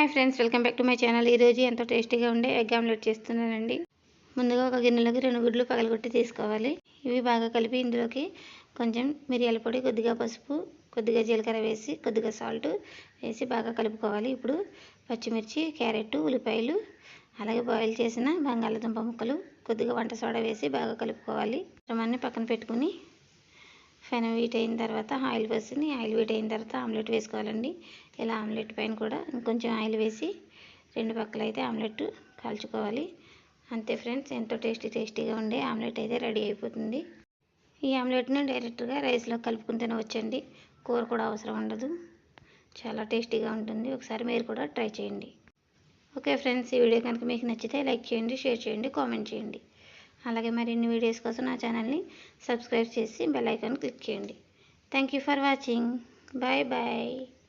Hi friends welcome back to my channel. ఈరోజు ఎంతో టేస్టీగా ఉండే ఎగ్ ఆమ్లెట్ చేస్తున్నానండి. ముందుగా ఒక గిన్నెలోకి రెండు గుడ్లు పగలగొట్టి తీసుకోవాలి. ఇవి బాగా కలిపి ఇందులోకి కొంచెం మిరియాల పొడి కొద్దిగా పసుపు కొద్దిగా జీలకర్ర వేసి కొద్దిగా సాల్ట్ వేసి బాగా కలుపుకోవాలి. ఇప్పుడు పచ్చిమిర్చి క్యారెట్ ఉల్లిపాయలు అలాగే బాయిల్ చేసిన బంగాళదుంప ముక్కలు కొద్దిగా వంట సోడా వేసి బాగా కలుపుకోవాలి. అన్నీ పక్కన పెట్టుకుని ఫెన వీట్ అయిన తర్వాత ఆయిల్ పోసి ఆయిల్ వీట్ అయిన తర్వాత ఆమ్లెట్ వేసుకోవాలండి. ఇలా ఆమ్లెట్ పైన కూడా ఇంకొంచెం ఆయిల్ వేసి రెండు పక్కల అయితే ఆమ్లెట్ కాల్చుకోవాలి. అంతే ఫ్రెండ్స్ ఎంతో టేస్టీ టేస్టీగా ఉండే ఆమ్లెట్ అయితే రెడీ అయిపోతుంది. ఈ ఆమ్లెట్ను డైరెక్ట్గా రైస్లో కలుపుకుని తినవచ్చండి కూర కూడా అవసరం ఉండదు. చాలా టేస్టీగా ఉంటుంది. ఒకసారి మీరు కూడా ట్రై చేయండి. ఓకే ఫ్రెండ్స్ ఈ వీడియో కనుక మీకు నచ్చితే లైక్ చేయండి షేర్ చేయండి కామెంట్ చేయండి. అలాగే మరిన్ని వీడియోస్ కోసం నా ఛానల్ని సబ్స్క్రైబ్ చేసి బెల్ ఐకాన్ క్లిక్ చేయండి. Thank you for watching bye bye